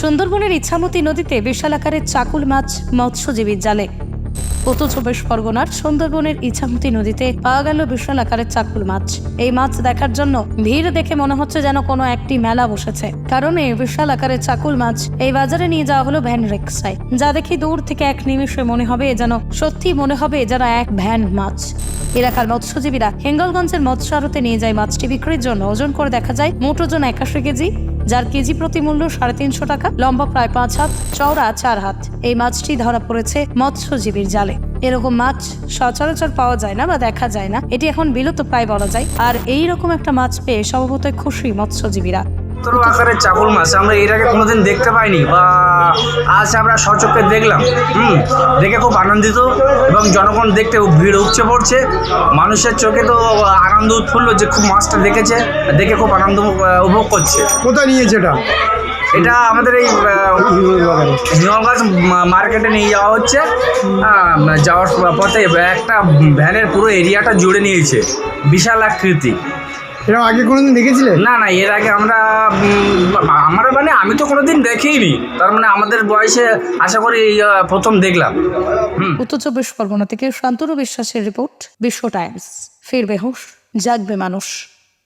সুন্দরবনের ইচ্ছামতি নদীতে বিশাল আকারের চাকুল মাছ মৎস্যজীবীর জালে। উত্তর চব্বিশ পরগনার সুন্দরবনের ইছামতি নদীতে পাওয়া গেল বিশাল আকারের চাকুল মাছ। এই মাছ দেখার জন্য ভিড় দেখে মনে হচ্ছে যেন কোনো একটি মেলা বসেছে। কারণ এই বিশাল আকারের চাকুল মাছ এই বাজারে নিয়ে যাওয়া হলো ভ্যান রিক্সায়। যা দেখি দূর থেকে এক নিমিষে মনে হবে যেন সত্যি মনে হবে যেন এক ভ্যান মাছ। এলাকার মৎস্যজীবীরা হেঙ্গলগঞ্জের মৎস্য আড়তে নিয়ে যায় মাছটি বিক্রির জন্য। ওজন করে দেখা যায় মোট ওজন একাশি কেজি। যার কেজি প্রতি মূল্য সাড়ে তিনশো টাকা, লম্বা প্রায় পাঁচ হাত, চওড়া চার হাত। এই মাছটি ধরা পড়েছে মৎস্যজীবীর জালে। এরকম মাছ সচরাচর পাওয়া যায় না বা দেখা যায় না। এটি এখন বিলুপ্ত প্রায় বলা যায়। আর এই রকম একটা মাছ পেয়ে স্বভাবতই খুশি মৎস্যজীবীরা। ছোট আকারের চাকুল মাছ আমরা এর আগে কোনোদিন দেখতে পাইনি। বা আজ আমরা সচক্ষে দেখলাম। হুম দেখে খুব আনন্দিত এবং জনগণ দেখতে ভিড় উপচে পড়ছে। মানুষের চোখে তো আনন্দ উৎফুল্ল যে খুব মাছটা দেখেছে দেখে খুব আনন্দ উপভোগ করছে। কোথায় নিয়েছে এটা? এটা আমাদের এই নিয়মগাছ মার্কেটে নিয়ে যাওয়া হচ্ছে। যাওয়ার পথে একটা ভ্যানের পুরো এরিয়াটা জুড়ে নিয়েছে। বিশাল আকৃতি। এটা আগে কোনোদিন দেখেছিলেন না না এর আগে আমরা আমার আমরা মানে আমি তো কোনোদিন দেখিনি। তার মানে আমাদের বয়সে আশা করি প্রথম দেখলাম। উত্তর চব্বিশ পরগনা থেকে শান্তনু বিশ্বাসের রিপোর্ট বিশ্ব টাইমস। ফিরবে হুশ জাগবে মানুষ।